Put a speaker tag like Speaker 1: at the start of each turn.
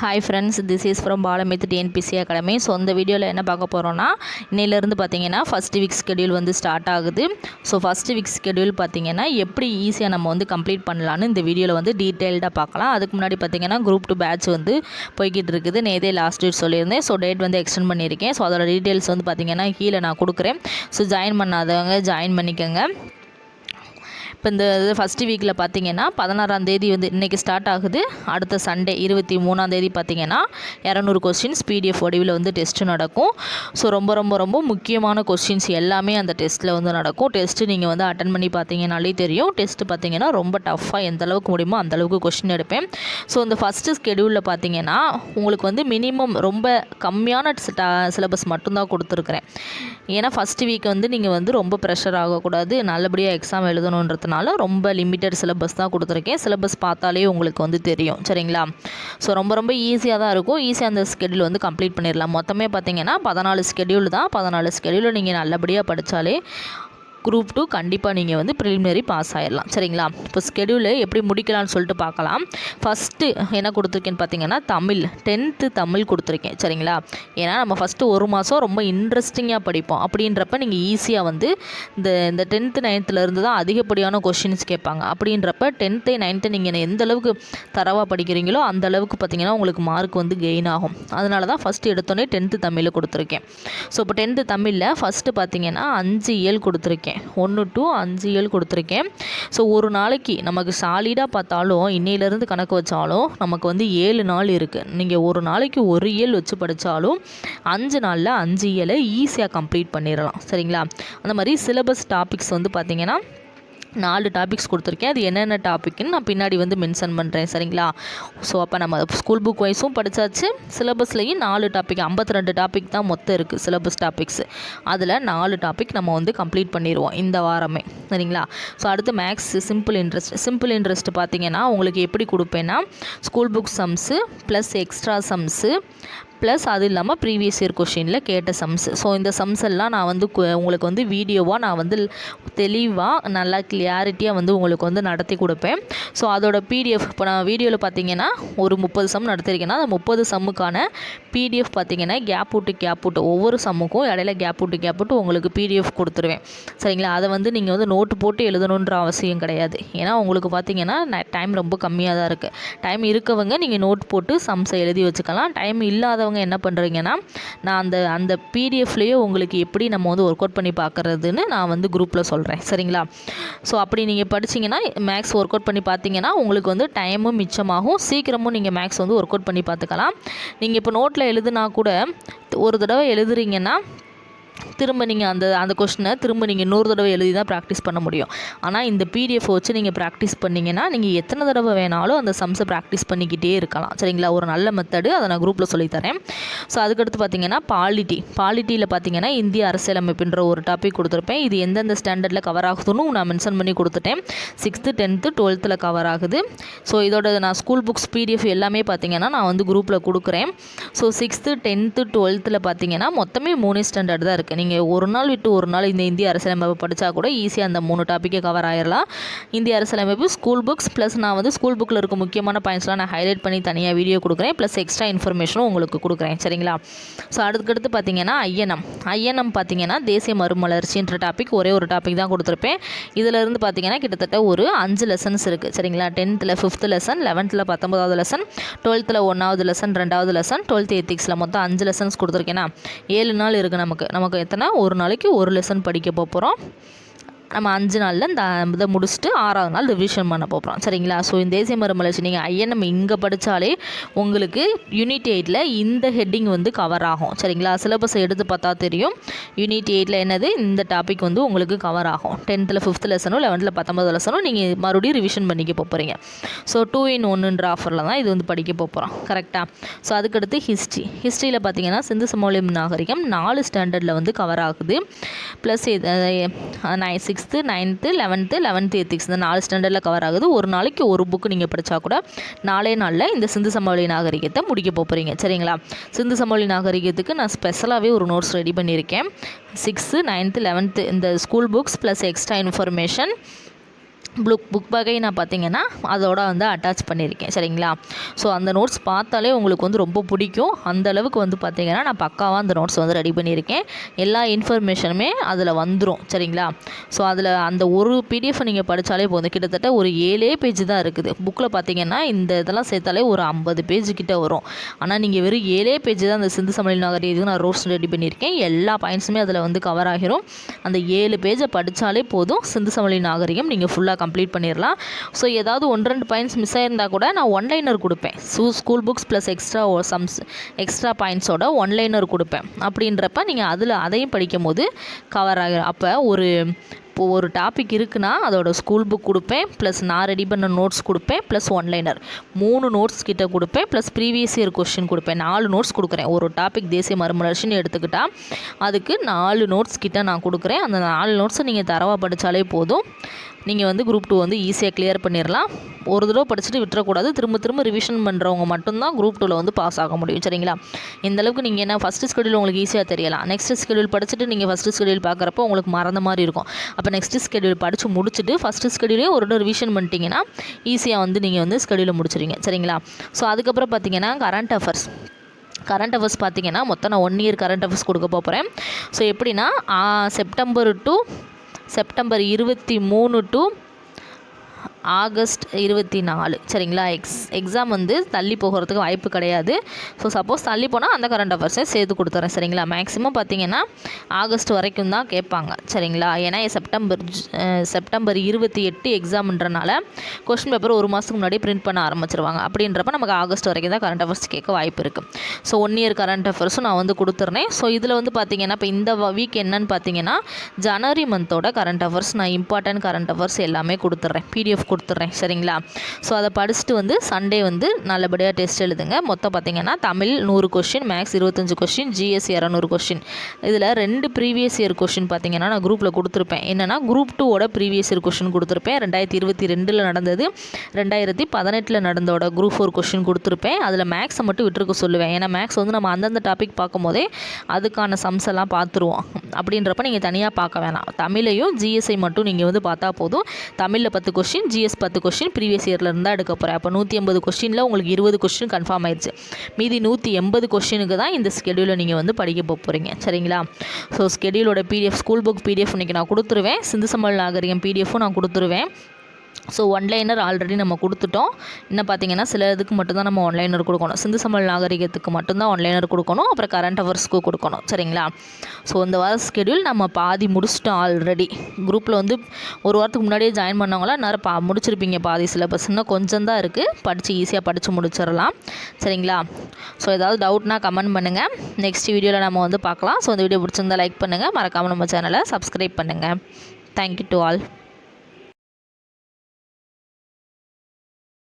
Speaker 1: Hi friends this is from Balamith TNPC academy so இந்த வீடியோவில் என்ன பார்க்க போகிறோன்னா இன்னையிலேருந்து பார்த்தீங்கன்னா ஃபஸ்ட் வீக் ஸ்கெடியூல் வந்து ஸ்டார்ட் ஆகுது. ஸோ ஃபஸ்ட் வீக் ஸ்கெடியூல் பார்த்தீங்கன்னா எப்படி ஈஸியாக நம்ம வந்து கம்ப்ளீட் பண்ணலான்னு இந்த வீடியோவில் வந்து டீட்டெயில்டாக பார்க்கலாம். அதுக்கு முன்னாடி பார்த்தீங்கன்னா குரூப் டூ பேட்ச் வந்து போய்கிட்டு இருக்குது. நேதே லாஸ்ட் டேட் சொல்லியிருந்தேன். ஸோ டேட் வந்து எக்ஸ்டெண்ட் பண்ணியிருக்கேன். ஸோ அதோட டீட்டெயில்ஸ் வந்து பார்த்தீங்கன்னா கீழே நான் கொடுக்குறேன். ஸோ ஜாயின் பண்ணாதவங்க ஜாயின் பண்ணிக்கோங்க. இப்போ இந்த இது ஃபஸ்ட்டு வீக்கில் பார்த்தீங்கன்னா பதினாறாம் தேதி வந்து இன்றைக்கி ஸ்டார்ட் ஆகுது. அடுத்த சண்டே இருபத்தி மூணாம் தேதி பார்த்தீங்கன்னா இரநூறு கொஸ்டின்ஸ் பிடிஎஃப் வடிவில் வந்து டெஸ்ட்டு நடக்கும். ஸோ ரொம்ப ரொம்ப ரொம்ப முக்கியமான கொஸ்டின்ஸ் எல்லாமே அந்த டெஸ்ட்டில் வந்து நடக்கும். டெஸ்ட்டு நீங்கள் வந்து அட்டன் பண்ணி பார்த்தீங்கனாலே தெரியும். டெஸ்ட்டு பார்த்தீங்கன்னா ரொம்ப டஃப்பாக எந்த அளவுக்கு முடியுமோ அந்த அளவுக்கு கொஸ்டின் எடுப்பேன். ஸோ இந்த ஃபஸ்ட்டு ஸ்கெடியூலில் பார்த்தீங்கன்னா உங்களுக்கு வந்து மினிமம் ரொம்ப கம்மியான சிலபஸ் மட்டும்தான் கொடுத்துருக்குறேன். ஏன்னா ஃபஸ்ட்டு வீக் வந்து நீங்கள் வந்து ரொம்ப ப்ரெஷர் ஆகக்கூடாது. நல்லபடியாக எக்ஸாம் எழுதணுன்றது இருக்கிறதுனால ரொம்ப லிமிட்டட் சிலபஸ் தான் கொடுத்துருக்கேன். சிலபஸ் பார்த்தாலே உங்களுக்கு வந்து தெரியும். சரிங்களா? ஸோ ரொம்ப ரொம்ப ஈஸியாக தான் இருக்கும். ஈஸியாக அந்த ஸ்கெடியூல் வந்து கம்ப்ளீட் பண்ணிடலாம். மொத்தமே பார்த்தீங்கன்னா பதினாலு ஸ்கெடியூல் தான். பதினாலு ஸ்கெடியூலை நீங்கள் நல்லபடியாக படித்தாலே குரூப் டூ கண்டிப்பாக நீங்கள் வந்து ப்ரிலிமினரி பாஸ் ஆகிடலாம் சரிங்களா? இப்போ ஸ்கெடியூலு எப்படி முடிக்கலாம்னு சொல்லிட்டு பார்க்கலாம் ஃபஸ்ட்டு என்ன கொடுத்துருக்கேன்னு பார்த்தீங்கன்னா தமிழ். டென்த்து தமிழ் கொடுத்துருக்கேன். சரிங்களா? ஏன்னா நம்ம ஃபஸ்ட்டு ஒரு மாதம் ரொம்ப இன்ட்ரெஸ்டிங்காக படிப்போம். அப்படின்றப்ப நீங்கள் ஈஸியாக வந்து இந்த இந்த டென்த்து நைன்த்துலேருந்து தான் அதிகப்படியான கொஷின்ஸ் கேட்பாங்க. அப்படின்றப்ப டென்த்து நைன்த்து நீங்கள் எந்த அளவுக்கு தரவாக படிக்கிறீங்களோ அந்த அளவுக்கு பார்த்தீங்கன்னா உங்களுக்கு மார்க் வந்து கெயின் ஆகும். அதனால தான் ஃபஸ்ட்டு எடுத்தோன்னே டென்த்து தமிழில் கொடுத்துருக்கேன். ஸோ இப்போ டென்த்து தமிழில் ஃபஸ்ட்டு பார்த்தீங்கன்னா அஞ்சு இயல் கொடுத்துருக்கேன். ஒன்று டு அஞ்சு ஏழு கொடுத்துருக்கேன். ஸோ ஒரு நாளைக்கு நமக்கு சாலிடாக பார்த்தாலும் இன்னையிலேருந்து கணக்கு வச்சாலும் நமக்கு வந்து ஏழு நாள் இருக்குது நீங்கள் ஒரு நாளைக்கு ஒரு இயல் வச்சு படித்தாலும் அஞ்சு நாளில் அஞ்சு இயலை ஈஸியாக கம்ப்ளீட் பண்ணிடலாம். சரிங்களா? அந்த மாதிரி சிலபஸ் டாபிக்ஸ் வந்து பார்த்திங்கன்னா நாலு டாபிக்ஸ் கொடுத்துருக்கேன். அது என்னென்ன டாபிக்னு நான் பின்னாடி வந்து மென்ஷன் பண்ணுறேன் சரிங்களா? ஸோ அப்போ நம்ம ஸ்கூல் புக் வைஸும் படித்தாச்சு சிலபஸ்லேயும் நாலு டாபிக் ஐம்பத்தி ரெண்டு டாபிக் தான் மொத்தம் இருக்குது சிலபஸ் டாபிக்ஸ் அதில் நாலு டாபிக் நம்ம வந்து கம்ப்ளீட் பண்ணிடுவோம் இந்த வாரமே சரிங்களா? ஸோ அடுத்து maths simple interest simple interest பார்த்தீங்கன்னா உங்களுக்கு எப்படி கொடுப்பேன்னா school book sums plus extra sums plus அது இல்லாமல் ப்ரீவியஸ் இயர் கொஷினில் கேட்ட சம்ஸ் ஸோ இந்த சம்ஸ் எல்லாம் நான் வந்து கு- உங்களுக்கு வந்து வீடியோவாக நான் வந்து தெளிவாக நல்லா கிளியாரிட்டியாக வந்து உங்களுக்கு வந்து நடத்தி கொடுப்பேன். ஸோ அதோட பிடிஎஃப் இப்போ நான் வீடியோவில் பார்த்தீங்கன்னா ஒரு முப்பது சம் நடத்திருக்கேன்னா அந்த முப்பது சம்முக்கான பிடிஎஃப் பார்த்தீங்கன்னா கேப் விட்டு கேப் விட்டு ஒவ்வொரு சம்முக்கும் இடையில கேப் விட்டு கேப் விட்டு உங்களுக்கு பிடிஎஃப் கொடுத்துருவேன். சரிங்களா? அதை வந்து நீங்கள் வந்து நோட்டு போட்டு எழுதணுன்ற அவசியம் கிடையாது. ஏன்னா உங்களுக்கு பார்த்தீங்கன்னா டைம் ரொம்ப கம்மியாக தான் இருக்குது டைம் இருக்கவங்க நீங்கள் நோட் போட்டு சம்ஸை எழுதி வச்சுக்கலாம். டைம் இல்லாதவங்க என்ன பண்ணுறீங்கன்னா நான் அந்த அந்த பிடிஎஃப்லேயே உங்களுக்கு எப்படி நம்ம வந்து ஒர்க் அவுட் பண்ணி பார்க்குறதுன்னு நான் வந்து குரூப்பில் சொல்கிறேன் சரிங்களா? ஸோ அப்படி நீங்கள் படிச்சீங்கன்னா மேக்ஸ் ஒர்க் அவுட் பண்ணி பார்த்தீங்கன்னா உங்களுக்கு வந்து டைமும் மிச்சமாகும். சீக்கிரமும் நீங்கள் மேக்ஸ் வந்து ஒர்க் அவுட் பண்ணி பார்த்துக்கலாம். நீங்கள் இப்போ நோட்டில் எழுதுனா கூட ஒரு தடவை எழுதுறீங்கன்னா திரும்ப நீங்கள் அந்த அந்த கொஷினை திரும்ப நீங்கள் இன்னொரு தடவை எழுதி தான் ப்ராக்டிஸ் பண்ண முடியும். ஆனால் இந்த பிடிஎஃப் வச்சு நீங்கள் ப்ராக்டிஸ் பண்ணிங்கன்னா நீங்கள் எத்தனை தடவை வேணாலும் அந்த சம்ஸை ப்ராக்டிஸ் பண்ணிக்கிட்டே இருக்கலாம். சரிங்களா? ஒரு நல்ல மெத்தடு அதை நான் குரூப்பில் சொல்லித்தரேன். ஸோ அதுக்கடுத்து பார்த்தீங்கன்னா பாலிட்டி பாலிட்டியில் பார்த்தீங்கன்னா இந்திய அரசியலமைப்புன்ற ஒரு டாபிக் கொடுத்துருப்பேன். இது எந்தெந்த ஸ்டாண்டர்டில் கவர் ஆகுதுன்னு நான் மென்ஷன் பண்ணி கொடுத்துட்டேன். சிக்ஸ்த்து டென்த்து டுவெல்த்தில் கவர் ஆகுது. ஸோ இதோட நான் ஸ்கூல் புக்ஸ் பிடிஎஃப் எல்லாமே பார்த்தீங்கன்னா நான் வந்து குரூப்பில் கொடுக்குறேன். ஸோ சிக்ஸ்த்து டென்த்து டுவெல்த்தில் பார்த்தீங்கன்னா மொத்தமே மூணு ஸ்டாண்டர்ட் தான் இருக்குது நீங்கள் ஒரு நாள் விட்டு ஒரு நாள் இந்த இந்திய அரசியலமைப்பு படித்தா கூட ஈஸியாக அந்த மூணு டாப்பிக்கே கவர் ஆயிடலாம் இந்திய அரசியலமைப்பு ஸ்கூல் புக்ஸ் ப்ளஸ் நான் வந்து ஸ்கூல் புக்கில் இருக்க முக்கியமான பாயிண்ட்ஸ்லாம் நான் ஹைலைட் பண்ணி தனியாக வீடியோ கொடுக்குறேன். ப்ளஸ் எக்ஸ்ட்ரா இன்ஃபர்மேஷனும் உங்களுக்கு கொடுக்குறேன். சரிங்களா? ஸோ அதுக்கடுத்து பார்த்தீங்கன்னா ஐஎன்எம். ஐஎன்எம் பார்த்தீங்கன்னா தேசிய மறுமலர்ச்சின்ற டாபிக் ஒரே ஒரு டாபிக் தான் கொடுத்துருப்பேன். இதிலிருந்து பார்த்தீங்கன்னா கிட்டத்தட்ட ஒரு அஞ்சு லெசன்ஸ் இருக்குது சரிங்களா? டென்த்தில் ஃபிஃப்த் லெசன் லெவன்த்தில் பத்தொன்பதாவது லெசன் டுவெல்த்தில் ஒன்றாவது லெசன் ரெண்டாவது லெசன் டுவெல்த் எத்திக்ஸில் மொத்தம் அஞ்சு லெசன்ஸ் கொடுத்துருக்கேன்னா ஏழு நாள் இருக்குது நமக்கு. நமக்கு எத்தனை ஒரு நாளைக்கு ஒரு லெசன் படிக்க போகிறோம் நம்ம அஞ்சு நாளில் இந்த இதை முடிச்சுட்டு ஆறாவது நாள் ரிவிஷன் பண்ண போகிறோம் சரிங்களா? ஸோ இந்த தேசிய மறுமலர்ச்சி நீங்கள் ஐஎன்எம் இங்கே படித்தாலே உங்களுக்கு யூனிட் எயிட்டில் இந்த ஹெட்டிங் வந்து கவர் ஆகும். சரிங்களா? சிலபஸ் எடுத்து பார்த்தா தெரியும். யூனிட் எயிட்டில் என்னது? இந்த டாபிக் வந்து உங்களுக்கு கவர் ஆகும். டென்த்தில் ஃபிஃப்த் லெசனும் லெவன்த்தில் பத்தொம்பது லெசனும் நீங்கள் மறுபடியும் ரிவிஷன் பண்ணிக்க போகிறீங்க ஸோ டூ இன் ஒன்றுன்ற ஆஃபரில் தான் இது வந்து படிக்க போகிறோம் கரெக்டாக ஸோ அதுக்கடுத்து ஹிஸ்ட்ரி ஹிஸ்ட்ரியில் பார்த்தீங்கன்னா சிந்து சமோலியம் நாகரிகம் நாலு ஸ்டாண்டர்டில் வந்து கவர் ஆகுது. Plus nine six sixth ninth eleventh eleventh ethics. இந்த நாலு ஸ்டாண்டர்டில் கவர் ஆகுது. ஒரு நாளைக்கு ஒரு புக்கு நீங்கள் படித்தா கூட நாலே நாளில் இந்த சிந்து சமவெளி நாகரிகத்தை முடிக்க போகிறீங்க சரிங்களா? சிந்து சமவெளி நாகரிகத்துக்கு நான் ஸ்பெஷலாகவே ஒரு நோட்ஸ் ரெடி பண்ணியிருக்கேன். சிக்ஸ்த்து நைன்த்து லெவன்த்து இந்த school books plus extra information book book வகை நான் பார்த்தீங்கன்னா அதோட வந்து அட்டாச் பண்ணியிருக்கேன் சரிங்களா? ஸோ அந்த நோட்ஸ் பார்த்தாலே உங்களுக்கு வந்து ரொம்ப பிடிக்கும். அந்த அளவுக்கு வந்து பார்த்தீங்கன்னா நான் பக்காவாக அந்த நோட்ஸ் வந்து ரெடி பண்ணியிருக்கேன். எல்லா இன்ஃபர்மேஷனுமே அதில் வந்துடும் சரிங்களா? ஸோ அதில் அந்த ஒரு பிடிஎஃப் நீங்கள் படித்தாலே போதும். கிட்டத்தட்ட ஒரு ஏழே பேஜ் தான் இருக்குது. புக்கில் பார்த்தீங்கன்னா இந்த இதெல்லாம் சேர்த்தாலே ஒரு ஐம்பது பேஜ் கிட்டே வரும். ஆனால் நீங்கள் வெறும் ஏழே பேஜ் தான் அந்த சிந்து சமநிலை நாகரீகம் நான் ரோட்ஸ் ரெடி பண்ணியிருக்கேன். எல்லா பாயிண்ட்ஸுமே அதில் வந்து கவர் ஆகிரும். அந்த ஏழு பேஜை படித்தாலே போதும். சிந்து சமநிலை நாகரிகம் நீங்கள் ஃபுல்லாக கம்ப்ளீட் பண்ணிடலாம் ஸோ ஏதாவது ஒன்று ரெண்டு பாயிண்ட்ஸ் மிஸ் ஆயிருந்தால் கூட நான் ஒன்லைனர் கொடுப்பேன். So school books plus extra sums extra பாயிண்ட்ஸோட one liner கொடுப்பேன். அப்படின்றப்ப நீங்கள் அதில் அதையும் படிக்கும் போது கவர் ஆகிடும் அப்போ ஒரு இப்போது ஒரு டாபிக் இருக்குன்னா அதோட ஸ்கூல் புக் கொடுப்பேன் ப்ளஸ் நான் ரெடி பண்ண நோட்ஸ் கொடுப்பேன் ப்ளஸ் ஒன்லைனர் மூணு நோட்ஸ் கிட்ட கொடுப்பேன் ப்ளஸ் ப்ரீவியஸ் இயர் கொஷின் கொடுப்பேன். நாலு நோட்ஸ் கொடுக்குறேன். ஒரு டாபிக் தேசிய மறுமலர்ச்சின்னு எடுத்துக்கிட்டால் அதுக்கு நாலு நோட்ஸ் கிட்ட நான் கொடுக்குறேன். அந்த நாலு நோட்ஸை நீங்கள் தரவாக படித்தாலே போதும். நீங்கள் வந்து குரூப் டூ வந்து ஈஸியாக கிளியர் பண்ணிடலாம் ஒரு தடவை படிச்சுட்டு விட்டுறக்கூடாது. திரும்ப திரும்ப ரிவிஷன் பண்ணுறவங்க மட்டும்தான் குரூப் டூவில் வந்து பாஸ் ஆக முடியும். சரிங்களா? இந்த அளவுக்கு நீங்கள் என்ன ஃபஸ்ட்டு ஸ்கெடியூல் உங்களுக்கு ஈஸியாக தெரியலாம். நெக்ஸ்ட் ஸ்கெடியூல் படிச்சுட்டு நீங்கள் ஃபஸ்ட்டு ஸ்கெடியூல் பார்க்குறப்போ உங்களுக்கு மறந்த மாதிரி இருக்கும். அப்போ நெக்ஸ்ட்டு ஸ்கெடியூல் படித்து முடிச்சுட்டு ஃபஸ்ட்டு ஸ்கெடியூலே ஒரு தடவை ரிவிஷன் பண்ணிட்டீங்கன்னா ஈஸியாக வந்து நீங்கள் வந்து ஸ்கெடியூலை முடிச்சிடுவீங்க சரிங்களா? ஸோ அதுக்கப்புறம் பார்த்தீங்கன்னா கரண்ட் அஃபேர்ஸ் கரண்ட் அஃபேர்ஸ் பார்த்தீங்கன்னா மொத்தம் நான் ஒன் இயர் கரண்ட் அஃபேர்ஸ் கொடுக்க போகிறேன் ஸோ எப்படின்னா செப்டம்பர் டு செப்டம்பர் இருபத்தி மூணு டு ஆகஸ்ட் இருபத்தி நாலு. சரிங்களா? எக்ஸ் எக்ஸாம் வந்து தள்ளி போகிறதுக்கு வாய்ப்பு கிடையாது. ஸோ சப்போஸ் தள்ளி போனால் அந்த கரண்ட் அஃபேர்ஸை சேர்த்து கொடுத்துறேன். சரிங்களா? மேக்ஸிமம் பார்த்தீங்கன்னா ஆகஸ்ட் வரைக்கும் தான் கேட்பாங்க. சரிங்களா? ஏன்னா செப்டம்பர் செப்டம்பர் இருபத்தி எட்டு எக்ஸாம்ன்றனால கொஸ்டின் பேப்பர் ஒரு மாதத்துக்கு முன்னாடி பிரிண்ட் பண்ண ஆரம்பிச்சிருவாங்க. அப்படின்றப்ப நமக்கு ஆகஸ்ட் வரைக்கும் தான் கரண்ட் அஃபேர்ஸ் கேட்க வாய்ப்பு இருக்குது ஸோ ஒன் இயர் கரண்ட் அஃபேர்ஸும் நான் வந்து கொடுத்துட்றேன் ஸோ இதில் வந்து பார்த்தீங்கன்னா இப்போ இந்த வீக் என்னன்னு பார்த்தீங்கன்னா ஜனவரி மந்தோட கரண்ட் அஃபேர்ஸ் நான் இம்பார்ட்டன்ட் கரண்ட் அஃபேர்ஸ் எல்லாமே கொடுத்துட்றேன் பிடிஎஃப் கொடுத்துட்றேன் சரிங்களா? ஸோ அதை படிச்சுட்டு வந்து சண்டே வந்து நல்லபடியாக டெஸ்ட் எழுதுங்க. மொத்தம் பார்த்தீங்கன்னா தமிழ் நூறு கொஷின் மேக்ஸ் இருபத்தஞ்சு கொஷின் ஜிஎஸ் இரநூறு கொஷின் இதில் ரெண்டு ப்ரீவியஸ் இயர் கொஷின் பார்த்தீங்கன்னா நான் குரூப்பில் கொடுத்துருப்பேன். என்னென்னா குரூப் டூவோட ப்ரீவியஸ் இயர் கொஷின் கொடுத்துருப்பேன். ரெண்டாயிரத்தி இருபத்தி ரெண்டில் நடந்தது. ரெண்டாயிரத்தி பதினெட்டில் நடந்தோட குரூப் ஃபோர் கொஷின் கொடுத்துருப்பேன். அதில் மேக்ஸை மட்டும் விட்டுருக்க சொல்லுவேன். ஏன்னா மேக்ஸ் வந்து நம்ம அந்தந்த டாபிக் பார்க்கும்போதே அதுக்கான சம்ஸ் எல்லாம் பார்த்துருவோம். அப்படின்றப்ப நீங்கள் தனியாக பார்க்க வேணாம். தமிழையும் ஜிஎஸ்ஐ மட்டும் நீங்கள் வந்து பார்த்தா போதும். தமிழில் பத்து கொஷின் ஜிஎஸ் பத்து கொஷின் ப்ரீவியஸ் இயரில் இருந்தால் எடுக்க போகிறேன் அப்போ நூற்றி எண்பது கொஸ்டினில் உங்களுக்கு இருபது கொஸ்டின் கன்ஃபார்ம் ஆயிடுச்சு. மீதி நூற்றி எண்பது கொஸ்டினுக்கு தான் இந்த ஸ்கெடியூலை நீங்கள் வந்து படிக்க போக போகிறீங்க சரிங்களா? ஸோ ஸ்கெடியூலோட பிடிஎஃப் ஸ்கூல் புக் பிடிஎஃப் இன்றைக்கி நான் கொடுத்துருவேன். சிந்து சம்பள் நாகரிகம் பிடிஎஃப்பும் நான் கொடுத்துருவேன். ஸோ ஒன்லைனர் ஆல்ரெடி நம்ம கொடுத்துட்டோம். இன்னும் பார்த்தீங்கன்னா சில இதுக்கு மட்டும்தான் நம்ம ஒன்லைனர் கொடுக்கணும். சிந்து சமல் நாகரிகத்துக்கு மட்டும்தான் ஒன்லைனர் கொடுக்கணும். அப்புறம் கரண்ட் அவர்ஸ்க்கு கொடுக்கணும். சரிங்களா? ஸோ இந்த வார ஸ்கெடியூல் நம்ம பாதி முடிச்சிட்டோம் ஆல்ரெடி குரூப்பில் வந்து ஒரு வாரத்துக்கு முன்னாடியே ஜாயின் பண்ணவங்களாம் நேரம் பா முடிச்சிருப்பீங்க பாதி சிலபஸ் இன்னும் கொஞ்சம் தான் இருக்குது படித்து ஈஸியாக படித்து முடிச்சிடலாம். சரிங்களா? ஸோ ஏதாவது டவுட்னா கமெண்ட் பண்ணுங்கள் நெக்ஸ்ட் வீடியோவில் நம்ம வந்து பார்க்கலாம். ஸோ இந்த வீடியோ பிடிச்சிருந்தா லைக் பண்ணுங்கள் மறக்காமல் நம்ம சேனலை சப்ஸ்கிரைப் பண்ணுங்கள் தேங்க்யூ டு ஆல்